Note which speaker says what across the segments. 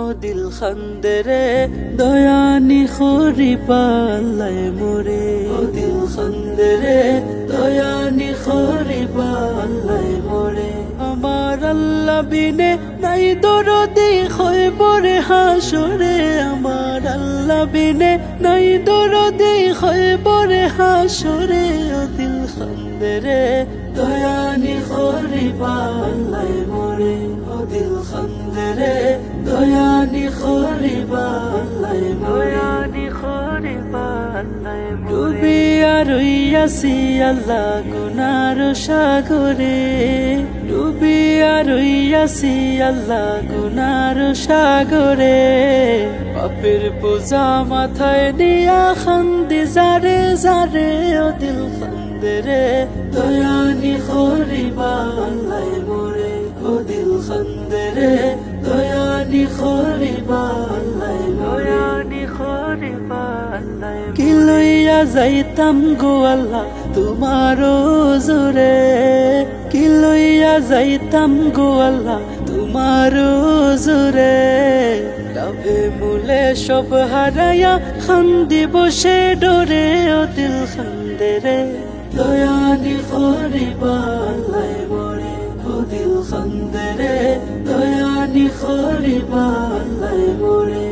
Speaker 1: ও দিল খান্দরে দয়ানি খরি পাল্লাই মোরে। ও দিল খান্দরে দয়ানি খরি পাল্লাই মোরে। আমার আল্লাহ বিনে নাই দরদি খয় বরে হাসরে। আমার আল্লাহ বিনে নাই দরদি খয় বরে হাসরে। ও দিল খান্দরে দয়ানি খরি পাল্লাই ডুবিয়া রইয়াছি আল্লাহ গুনার সাগরে। ডুবিয়া রইয়াছি আল্লাহ গুনার সাগরে। পাপের পূজা মাথায় নিয়া খান্দি জারে জারে ও দিল খান্দরে। দয়ানি খরিবা আল্লাহ মোরে ও দিল খরিবা আল্লাহ দয়ানি খরিবা আল্লাহ কি লইয়া যাইতাম গো আল্লাহ তোমার জোরে। কি লইয়া যাইতাম গো আল্লাহ তোমার জোরে। লাভে মূলে সব হারায়া খান্দি বসে ডরে ও দিল খান্দে রে দয়ানি খরিবা আল্লাহ মরে ও দিল খান্দে রে দয়ানি খরিবা আল্লাহ মরে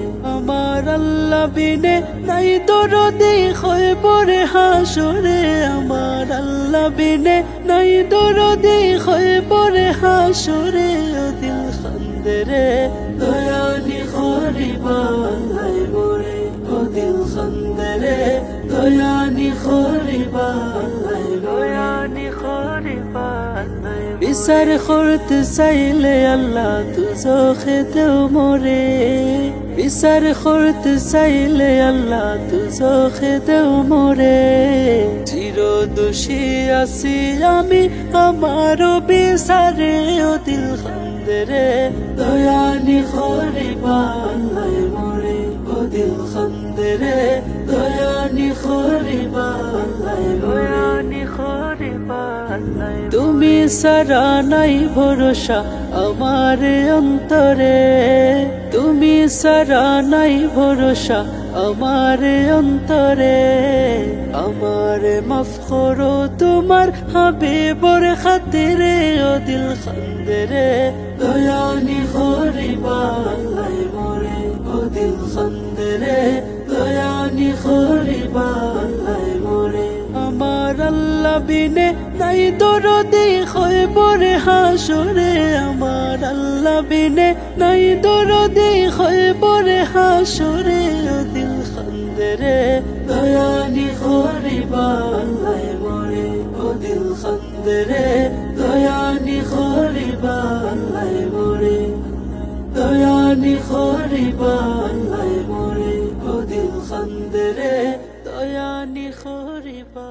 Speaker 1: আল্লাহ বিনে নাই দরদি খয় পরে হাসরে। আমার আল্লাহ বিনে নাই দরদি খয় পরে হাসরে। ও দিল খান্দে রে দয়ানি খরিবা মরে ও দিল খান্দে রে দয়ানি খরিবা দয়ানি খরিবা বিচার করতে চাইলে আল্লাহ তুজো দেও মোরে। বিচার করতে চাইলে আল্লাহ তুজো দেও মোরে চির দোষী আছি আমি আমারও বিচারে ও দিল খান্দরে দয়ানি খরিবা আল্লাহ মোরে ও দিল খান্দরে দয়ানি খরিবা আল্লাহ তুমি সারা নাই ভরসা আমার অন্তরে। তুমি সারা নাই ভরসা আমার অন্তরে। আমার মাফ করো তোমার হাবিবর খাতিরে, ও দিল খান্দরে দয়ানি খরিবা মোরে, ও দিল খান্দরে দয়ানি খরিবা মোরে। আমার আল্লাহ বিনে নাই দরদি খয় বরে হাসরে আমার আল্লাহ বিনে নাই দরদি খয় বরে হাসরে দিল খান্দরে দয়ানি খরিবা আল্লাহ মোরে ও দিল খান্দরে দয়ানি খরিবা আল্লাহ মোরে দয়ানি খরিবা আল্লাহ মোরে ও দিল খান্দরে দয়ানি খরিবা